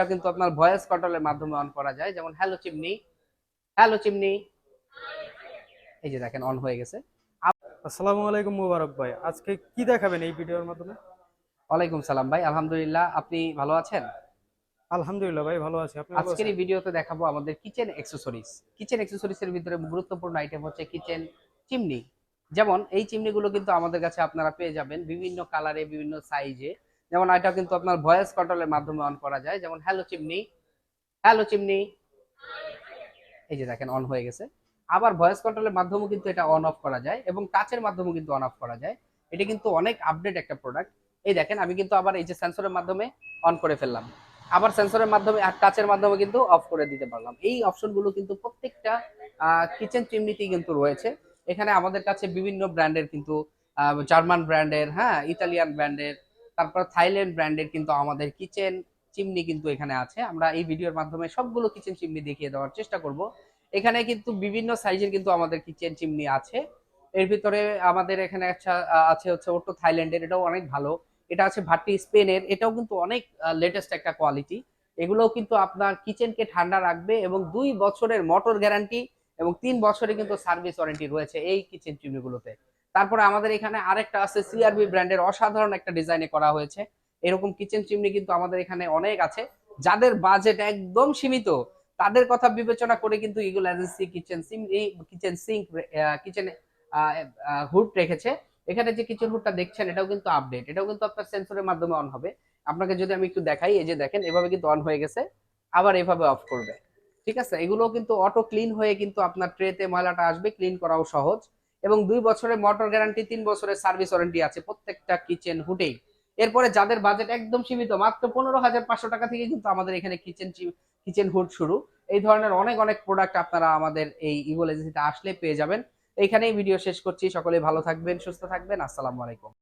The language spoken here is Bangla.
এটা কিন্তু আপনার ভয়েস কন্ট্রোলের মাধ্যমে অন করা যায়। যেমন হ্যালো চিমনি। Hello chimney. এই যে দেখেন অন হয়ে গেছে। আসসালামু আলাইকুম মুবারক ভাই। আজকে কি দেখাবেন এই ভিডিওর মাধ্যমে? ওয়ালাইকুম সালাম ভাই। আলহামদুলিল্লাহ আপনি ভালো আছেন? আলহামদুলিল্লাহ ভাই ভালো আছি। আপনি আজকের? এই ভিডিওতে দেখাবো আমাদের কিচেন অ্যাক্সেসরিজ কিচেন অ্যাক্সেসরিজ এর ভিতরে গুরুত্বপূর্ণ আইটেম হচ্ছে কিচেন চিমনি। যেমন এই চিমনিগুলো কিন্তু আমাদের কাছে আপনারা পেয়ে যাবেন বিভিন্ন কালারে বিভিন্ন সাইজে যেমন এটা কিন্তু আপনার ভয়েস কন্ট্রোলের মাধ্যমে অন করা যায়। যেমন হ্যালো চিমনি হ্যালো চিমনি এই যে দেখেন অন হয়ে গেছে। আবার ভয়েস কন্ট্রোলের মাধ্যমেও কিন্তু এটা অন অফ করা যায় এবং টাচের মাধ্যমেও কিন্তু অন অফ করা যায়। এটা কিন্তু অনেক আপডেট একটা প্রোডাক্ট এই দেখেন, আমি কিন্তু আবার এই যে সেন্সরের মাধ্যমে অন করে ফেললাম। আবার সেন্সরের মাধ্যমে আর টাচের মাধ্যমে কিন্তু অফ করে দিতে পারলাম। এই অপশনগুলো কিন্তু প্রত্যেকটা কিচেন চিমনিতেই কিন্তু রয়েছে। এখানে আমাদের কাছে বিভিন্ন ব্র্যান্ডের কিন্তু জার্মান ব্র্যান্ডের হ্যাঁ ইতালিয়ান ব্র্যান্ডের তারপর থাইল্যান্ড ব্র্যান্ডের কিন্তু আমাদের কিচেন চিমনি কিন্তু এখানে আছে। আমরা এই ভিডিওর মাধ্যমে সবগুলো কিচেন চিমনি দেখিয়ে দেওয়ার চেষ্টা করব। এখানে কিন্তু বিভিন্ন সাইজের কিন্তু আমাদের কিচেন চিমনি আছে। এর ভিতরে আমাদের এখানে একটা আছে হচ্ছে ওটো থাইল্যান্ডের, এটাও অনেক ভালো। এটা আছে ভাটি স্পেনের, এটাও কিন্তু অনেক লেটেস্ট একটা কোয়ালিটি এগুলোও কিন্তু আপনার কিচেনকে ঠান্ডা রাখবে এবং দুই বছরের মোটর গ্যারান্টি এবং তিন বছরে কিন্তু সার্ভিস ওয়ারেন্টি রয়েছে এই কিচেন চিমনিগুলোতে। তারপরে আমাদের এখানে আরেকটা আছে সিআরবি ব্র্যান্ডের অসাধারণ একটা ডিজাইনে করা হয়েছে। এরকম কিচেন চিমনি কিন্তু আমাদের এখানে অনেক আছে। যাদের বাজেট একদম সীমিত, তাদের কথা বিবেচনা করে কিন্তু ইগুল এজেন্সি কিচেন সিম এই কিচেন সিঙ্ক কিচেন হুড রেখেছে। এখানে যে কিচেন হুডটা দেখছেন, এটাও কিন্তু আপডেট এটাও কিন্তু আপনার সেন্সরের মাধ্যমে অন হবে। আপনাকে যদি আমি একটু দেখাই, এই যে দেখেন, এভাবে কিন্তু অন হয়ে গেছে। আবার এভাবে অফ করবে। ঠিক আছে? এগুলো কিন্তু অটো ক্লিন হয়ে কিন্তু আপনার ট্রেতে ময়লাটা আসবে। ক্লিন করাও সহজ। এবং দুই বছরের মোটর গ্যারান্টি তিন বছরের সার্ভিস ওয়ারেন্টি আছে প্রত্যেকটা কিচেন হুটেই এরপরে যাদের বাজেট একদম সীমিত, মাত্র পনেরো হাজার পাঁচশো টাকা থেকে কিন্তু আমাদের এখানে কিচেন কিচেন হুড শুরু। এই ধরনের অনেক অনেক প্রোডাক্ট আপনারা আমাদের এই ইগল এজেন্সিতে আসলে পেয়ে যাবেন। এইখানেই ভিডিও শেষ করছি। সকলে ভালো থাকবেন, সুস্থ থাকবেন। আসসালামু আলাইকুম।